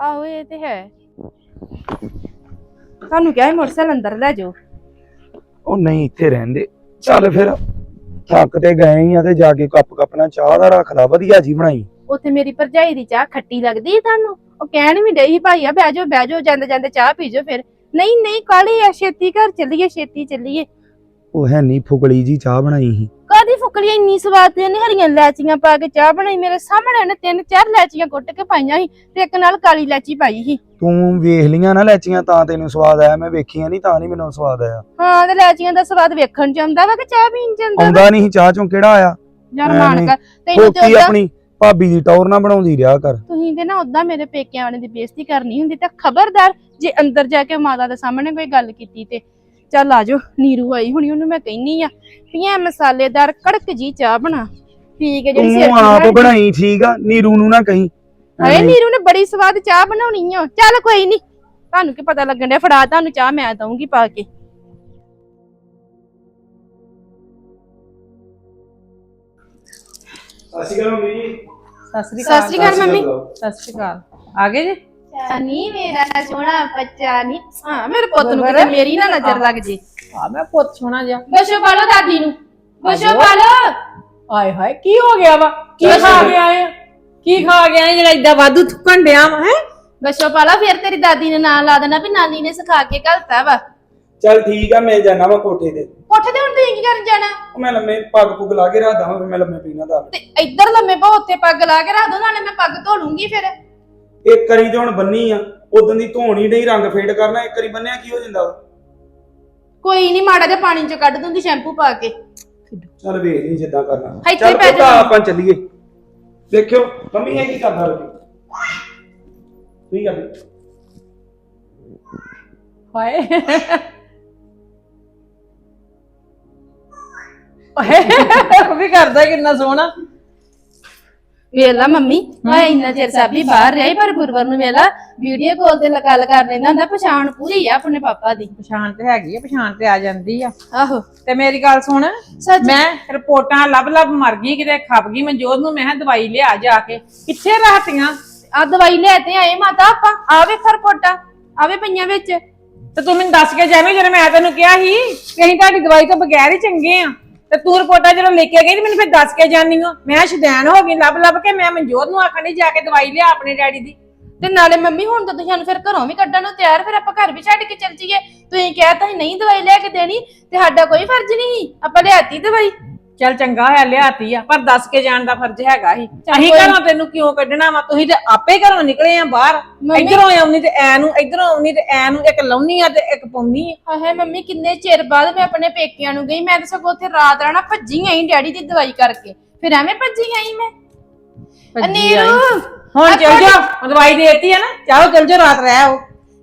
ਆਹੋ ਇਹ ਤੇ ਹੈ। ਤੁਹਾਨੂੰ ਕਿਹਾ ਸੀ ਮੋਟਰਸਾਈਕਲ ਅੰਦਰ ਲੈ ਜਾਓ। ਉਹ ਨਹੀਂ ਇੱਥੇ ਰਹਿੰਦੇ। ਚੱਲ ਫਿਰ ਥੱਕ ਤੇ ਗਏ ਹੀ ਆ ਤੇ ਜਾ ਕੇ ਕੱਪ ਕੱਪ ਨਾਲ ਚਾਹ ਦਾ ਰੱਖ ਲਾ ਵਧੀਆ ਜੀ ਬਣਾਈ। ਉੱਥੇ ਮੇਰੀ ਭਰਜਾਈ ਦੀ ਚਾਹ ਖੱਟੀ ਲੱਗਦੀ ਹੈ ਤੁਹਾਨੂੰ? ਉਹ ਕਹਿਣ ਵੀ ਡਈ ਭਾਈ ਆ ਬਹਿ ਜਾਓ ਬਹਿ ਜਾਓ ਜਾਂਦੇ ਜਾਂਦੇ ਚਾਹ ਪੀ ਜਾਓ ਫਿਰ। ਨਹੀਂ ਨਹੀਂ ਕਾਲੀ ਆ ਛੇਤੀ ਘਰ ਚੱਲੀਏ ਛੇਤੀ ਚੱਲੀਏ। ਉਹ ਹੈ ਨਹੀਂ ਫੁਕਲੀ ਜੀ ਚਾਹ ਬਣਾਈ ਸੀ। ਫੁਕਲੀ ਇੰਨੀ ਸਵਾਦ ਤੇ ਇਹਨੇ ਹਰੀਆਂ ਇਲਾਚੀਆਂ ਪਾ ਕੇ ਚਾਹ ਬਣਾਈ ਮੇਰੇ ਸਾਹਮਣੇ ਉਹਨੇ ਤਿੰਨ ਚਾਰ ਇਲਾਚੀਆਂ ਕੁੱਟ ਕੇ ਪਾਈਆਂ ਸੀ ਤੇ ਇੱਕ ਨਾਲ ਕਾਲੀ ਇਲਾਚੀ ਪਾਈ ਸੀ। ਤੂੰ ਵੇਖ ਲੀਆਂ ਨਾ ਲੈਚੀਆਂ ਤਾਂ ਤੈਨੂੰ ਸਵਾਦ ਆਇਆ ਮੈਂ ਵੇਖੀਆਂ ਨਹੀਂ ਤਾਂ ਨਹੀਂ ਮੈਨੂੰ ਸਵਾਦ ਆਇਆ। ਹਾਂ ਤੇ ਇਲਾਚੀਆਂ ਦਾ ਸਵਾਦ ਵੇਖਣ ਚ ਆਉਂਦਾ ਵਾ ਕਿ ਚਾਹ ਪੀਣ ਚ ਆਉਂਦਾ? ਆਉਂਦਾ ਨਹੀਂ ਚਾਹ ਚੋਂ ਕਿਹੜਾ ਆਇਆ? ਯਾਰ ਮਾਨ ਕਰ ਤੈਨੂੰ ਤੇ ਓਦਾਂ ਆਪਣੀ ਭਾਬੀ ਦੀ ਟੌਰ ਨਾ ਬਣਾਉਂਦੀ ਰਿਹਾ ਕਰ। ਤੁਸੀਂ ਤੇ ਨਾ ਉਦਾਂ ਮੇਰੇ ਪੇਕਿਆਂ ਵਾਲੇ ਦੀ ਬੇਇੱਜ਼ਤੀ ਕਰਨੀ ਹੁੰਦੀ ਤਾਂ ਖਬਰਦਾਰ ਜੇ ਅੰਦਰ ਜਾ ਕੇ ਮਾਤਾ ਦੇ ਸਾਹਮਣੇ ਕੋਈ ਗੱਲ ਕੀਤੀ ਤੇ ਚੱਲ ਆਜੋ ਨੀਰੂ ਆਈ ਹੁਣੀ ਉਹਨੂੰ ਮੈਂ ਕਹਿਨੀ ਆ ਵੀ ਐ ਮਸਾਲੇਦਾਰ ਕੜਕ ਜੀ ਚਾਹ ਬਣਾ। ਠੀਕ ਹੈ ਜਿਹੜੀ ਤੂੰ ਤੇ ਆਪ ਬਣਾਈ। ਬਣਾਈ ਠੀਕ ਆ ਨੀਰੂ ਨੂੰ ਨਾ ਕਹੀਂ। ਹਾਏ ਐਵੇਂ। ਨੀਰੂ ਨੇ ਬੜੀ ਸਵਾਦ ਚਾਹ ਬਣਾਉਣੀ ਆ। ਚੱਲ ਕੋਈ ਨਹੀਂ ਤੁਹਾਨੂੰ ਕੀ ਪਤਾ ਲੱਗਣ ਡਿਆ ਫੜਾ ਤੁਹਾਨੂੰ ਚਾਹ ਮੈਂ ਦਊਂਗੀ ਪਾ ਕੇ। ਸਤਿ ਸ਼੍ਰੀ ਅਕਾਲ ਮੰਮੀ ਜੀ। ਸਤਿ ਸ੍ਰੀ ਸਤਿ ਸ਼੍ਰੀ ਅਕਾਲ ਮੰਮੀ। ਸਤਿ ਸ੍ਰੀ ਅਕਾਲ। ਆ ਗਏ ਜੀ? ਨੀ ਮੇਰਾ ਸੋਹਣਾ ਬੱਚਾ ਨੀ। ਹਾਂ ਮੇਰੇ ਪੁੱਤ ਨੂੰ ਕਿਤੇ ਮੇਰੀ ਨਾ ਨਜ਼ਰ ਲੱਗ ਜੇ। ਆ ਮੈਂ ਪੁੱਤ ਸੋਹਣਾ ਜਾ ਬਸ਼ੋ ਪਾਲੋ ਦਾਦੀ ਨੂੰ। ਬਸ਼ੋ ਪਾਲੋ ਆਏ ਹਾਏ ਕੀ ਹੋ ਗਿਆ ਵਾ? ਕੀ ਖਾ ਕੇ ਆਏ ਆ? ਕੀ ਖਾ ਕੇ ਆਏ ਜਿਹੜਾ ਏਦਾਂ ਵਾਧੂ ਥੁੱਕਣ ਡਿਆ ਵਾ ਹੈ? ਬਸ਼ੋ ਪਾਲਾ ਫਿਰ ਤੇਰੀ ਦਾਦੀ ਨੇ ਨਾਂ ਲਾ ਦੇਣਾ ਵੀ ਨਾਨੀ ਨੇ ਸਿਖਾ ਕੇ ਘਲਤਾ ਵਾ। ਚੱਲ ਠੀਕ ਆ ਮੈਂ ਜਾਣਾ ਵਾ ਕੋਠੇ ਤੇ। ਕੋਠੇ ਤੇ ਹੁਣ ਤੁਸੀਂ ਕੀ ਕਰਨ ਜਾਣਾ? ਉਹ ਮੈਂ ਲੰਮੇ ਪੱਗ ਪੁੱਗ ਲਾ ਕੇ ਰੱਖਦਾ ਹਾਂ ਫਿਰ ਮੈਂ ਲੰਮੇ ਪੀਣਾ ਦਾ ਤੇ ਇੱਧਰ ਲੰਮੇ ਪਾ ਉੱਤੇ ਪੱਗ ਲਾ ਕੇ ਰੱਖ ਦੋ ਨਾਲੇ ਮੈਂ ਪੱਗ ਧੋ ਲੂੰਗੀ ਫਿਰ। ਇੱਕ ਕਰੀ ਤੇ ਹੁਣ ਬੰਨੀ ਆ ਉਦੋਂ ਦੀ ਧੋਣੀ ਨਹੀਂ ਰੰਗ ਫੇਡ ਕਰਨਾ ਇੱਕ ਵਾਰੀ ਬੰਨਿਆ ਕੀ ਹੋ ਜਾਂਦਾ ਵਾ? ਕੋਈ ਨਹੀਂ ਮਾੜਾ ਜਿਹਾ ਪਾਣੀ ਚ ਕੱਢ ਦੂੰਗੀ ਸ਼ੈਂਪੂ ਪਾ ਕੇ। ਚੱਲ ਵੇਖ ਲਈ ਜਿੱਦਾਂ ਕਰਨਾ। ਇੱਥੇ ਚੱਲ ਪੈ ਪੁੱਤ। ਆਪਾਂ ਚੱਲੀਏ। ਦੇਖਿਓ ਮੰਮੀ ਇਹ ਕੀ ਕਰਦਾ ਰੋਟੀ। ਠੀਕ ਆ ਬਈ। ਹਾਏ। (laughs) ਓਏ ਉਹ ਵੀ ਕਰਦਾ ਕਿੰਨਾ ਸੋਹਣਾ। ਵੇਲਾ ਮੰਮੀ ਓਏ ਇੰਨਾ ਚਿਰ ਸਾਬੀ ਬਾਹਰ ਰਹੀ ਪਰ ਗੁਰਵਰ ਨੂੰ ਵੇਲਾ ਵੀਡੀਓ ਕਾਲ ਤੇ ਗੱਲ ਕਰ ਲੈਂਦਾ ਹੁੰਦਾ ਪਛਾਣ ਪੂਰੀ ਆ ਆਪਣੇ ਪਾਪਾ ਦੀ। ਪਛਾਣ ਤੇ ਹੈਗੀ ਆ ਪਛਾਣ ਤੇ ਆ ਜਾਂਦੀ ਆ। ਆਹੋ। ਤੇ ਮੇਰੀ ਗੱਲ ਸੁਣ ਸੱਚ? ਮੈਂ ਰਿਪੋਰਟਾਂ ਲੱਭ ਲੱਭ ਮਰ ਗਈ ਕਿਤੇ ਖਪ ਗਈ ਮਨਜੋਤ ਨੂੰ ਮੈਂ ਕਿਹਾ ਦਵਾਈ ਲਿਆ ਜਾ ਕੇ। ਕਿੱਥੇ ਰਹਤੀਆਂ ਆ ਦਵਾਈ ਲੈ ਤੇ ਆਏ ਮਾਤਾ ਆਪਾਂ ਆਵੇ ਖਰਪੋਟਾ ਆਵੇ ਪਈਆਂ ਵਿੱਚ। ਤੇ ਤੂੰ ਮੈਨੂੰ ਦੱਸ ਕੇ ਜਾਵੇਂ ਜਦੋਂ ਮੈਂ ਤੈਨੂੰ ਕਿਹਾ ਸੀ ਕਿ ਅਸੀਂ ਤੁਹਾਡੀ ਦਵਾਈ ਤੋਂ ਬਗੈਰ ਹੀ ਚੰਗੇ ਆ। ਤੇ ਤੂੰ ਰਿਪੋਰਟਾਂ ਜਦੋਂ ਲੈ ਕੇ ਗਈ ਤੇ ਮੈਨੂੰ ਫਿਰ ਦੱਸ ਕੇ ਜਾਨੀ ਹੋ ਮੈਂ ਸ਼ੁਦੈਨ ਹੋ ਗਈ ਲੱਭ ਲੱਭ ਕੇ ਮੈਂ ਮਨਜੋਤ ਨੂੰ ਆਖਣ ਡਈ ਜਾ ਕੇ ਦਵਾਈ ਲਿਆ ਆਪਣੇ ਡੈਡੀ ਦੀ। ਤੇ ਨਾਲੇ ਮੰਮੀ, ਹੁਣ ਤਾਂ ਤੁਸੀਂ ਸਾਨੂੰ ਫਿਰ ਘਰੋਂ ਵੀ ਕੱਢਣ ਨੂੰ ਤਿਆਰ, ਫਿਰ ਆਪਾਂ ਘਰ ਵੀ ਛੱਡ ਕੇ ਚੱਲ ਜੀਏ ਤੁਸੀਂ ਕਿਹਾ ਤਾਂ ਨਹੀਂ ਦਵਾਈ ਲੈ ਕੇ ਦੇਣੀ, ਤੇ ਸਾਡਾ ਕੋਈ ਫਰਜ਼ ਨਹੀਂ ਸੀ। ਆਪਾਂ ਲਿਆਤੀ ਦਵਾਈ। ਚੱਲ ਚੰਗਾ ਹੋਇਆ ਲਿਆਤੀ ਆ ਪਰ ਦੱਸ ਕੇ ਜਾਣ ਦਾ ਫਰਜ਼ ਹੈਗਾ ਹੀ ਅਸੀਂ ਕੋਈ- ਘਰੋਂ ਤੈਨੂੰ ਕਿਉਂ ਕੱਢਣਾ ਵਾ? ਤੁਸੀਂ ਤੇ ਆਪੇ ਘਰੋਂ ਨਿਕਲੇ ਆ ਬਾਹਰ। ਮੰਮੀ- ਇਧਰੋਂ ਆਉਣੀ ਤੇ ਐ ਨੂੰ ਇਧਰੋਂ ਆਉਣੀ ਤੇ ਐ ਨੂੰ ਇੱਕ ਲਾਉਣੀ ਆ ਤੇ ਇੱਕ ਪਾਉਣੀ ਆ। ਹਾਏ ਮੰਮੀ ਕਿੰਨੇ ਚਿਰ ਬਾਅਦ ਮੈਂ ਆਪਣੇ ਪੇਕਿਆਂ ਨੂੰ ਗਈ? ਮੈਂ ਤਾਂ ਸਗੋਂ ਉੱਥੇ ਰਾਤ ਰਹਿਣਾ ਭੱਜੀ ਆਈ ਡੈਡੀ ਦੀ ਦਵਾਈ ਕਰਕੇ। ਫਿਰ ਐਵੇਂ ਭੱਜੀ ਆਈ ਮੈਂ? ਭੱਜੀ ਨੀਰੂ ਹੁਣ ਚੱਲ ਜਾ ਦਵਾਈ ਦੇਤੀ ਆ ਨਾ। ਚਾਹੋ ਚੱਲ ਜਾ ਰਾਤ ਰਹਿ ਆਓ।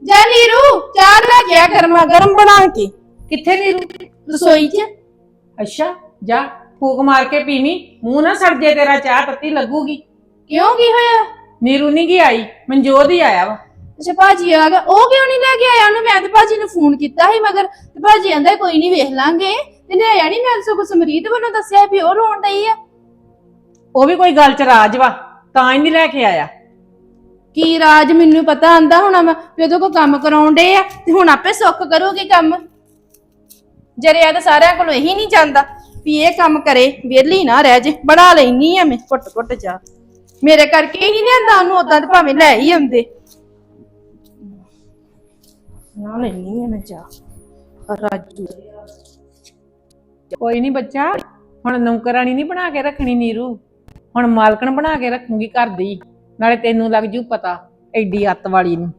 ਜਾ ਨੀਰੂ ਚਾਹ ਲੈ ਕੇ ਆ ਗਰਮਾ। ਗਰਮ ਬਣਾ ਕੇ। ਕਿੱਥੇ ਨੀਰੂ? ਰਸੋਈ 'ਚ। ਅੱਛਾ। ਜਾ ਫੂਕ ਮਾਰ ਕੇ ਪੀਵੀਂ ਮੂੰਹ ਨਾ ਸੜ ਜੇ ਤੇਰਾ ਚਾਹ ਤੱਤੀ ਲੱਗੂਗੀ। ਕਿਉਂ ਕੀ ਹੋਇਆ? ਨੀਰੂ ਨਹੀਂ ਗਈ ਆਈ ਮਨਜੋਤ ਹੀ ਆਇਆ ਵਾ। ਅੱਛਾ ਭਾਜੀ ਆ ਗਿਆ ਉਹ ਕਿਉਂ ਨਹੀਂ ਲੈ ਕੇ ਆਇਆ? ਉਹਨੂੰ ਮੈਂ ਤੇ ਭਾਜੀ ਨੂੰ ਫੋਨ ਕੀਤਾ ਸੀ ਮਗਰ ਤੇ ਭਾਜੀ ਕਹਿੰਦਾ ਕੋਈ ਨਹੀਂ ਵੇਖ ਲਾਂਗੇ। ਤੇ ਲੈ ਆਇਆ ਨਹੀਂ ਮੈਂ ਸਗੋਂ ਸਮਰੀਤ ਵੱਲੋਂ ਦੱਸਿਆ ਵੀ ਉਹ ਰੋਣ ਡਈ ਆ। ਉਹ ਵੀ ਕੋਈ ਗੱਲ ਚ ਰਾਜ ਵਾ ਤਾਂ ਹੀ ਨਹੀਂ ਲੈ ਕੇ ਆਇਆ। ਕੀ ਰਾਜ ਮੈਨੂੰ ਪਤਾ ਆਂਦਾ ਹੋਣਾ ਮੈਂ ਵੀ ਉਹਦੇ ਕੋਲ ਕੰਮ ਕਰਾਉਂਦੇ ਆ ਤੇ ਹੁਣ ਆਪੇ ਸੁੱਖ ਕਰੂਗੀ ਕੰਮ। ਜਰਿਆ ਤਾਂ ਸਾਰਿਆਂ ਕੋਲ ਇਹੀ ਨਹੀਂ ਜਾਂਦਾ। ਵੀ ਇਹ ਕੰਮ ਕਰੇ ਵਿਹਲੀ ਨਾ ਰਹਿ ਜੇ ਬਣਾ ਲੈਣੀ ਆ ਮੈਂ ਘੁੱਟ ਘੁੱਟ ਜਾ। ਮੇਰੇ ਕਰਕੇ ਹੀ ਨਹੀਂ ਲਿਆਂਦਾ ਉਹਨੂੰ ਉਦਾਂ ਤੇ ਭਾਵੇਂ ਲੈ ਹੀ ਆਉਂਦੇ। ਨਾ ਲੈਣੀ ਆ ਮੈਂ ਜਾ। ਰਾਜੂ। ਕੋਈ ਨਹੀਂ ਬੱਚਾ ਹੁਣ ਨੌਕਰਾਨੀ ਨਹੀਂ ਬਣਾ ਕੇ ਰੱਖਣੀ ਨੀਰੂ। ਹੁਣ ਮਾਲਕਣ ਬਣਾ ਕੇ ਰੱਖੂਗੀ ਘਰ ਦੀ ਨਾਲੇ ਤੈਨੂੰ ਲੱਗ ਜੂ ਪਤਾ ਐਡੀ ਅੱਤ ਵਾਲੀ ਨੂੰ।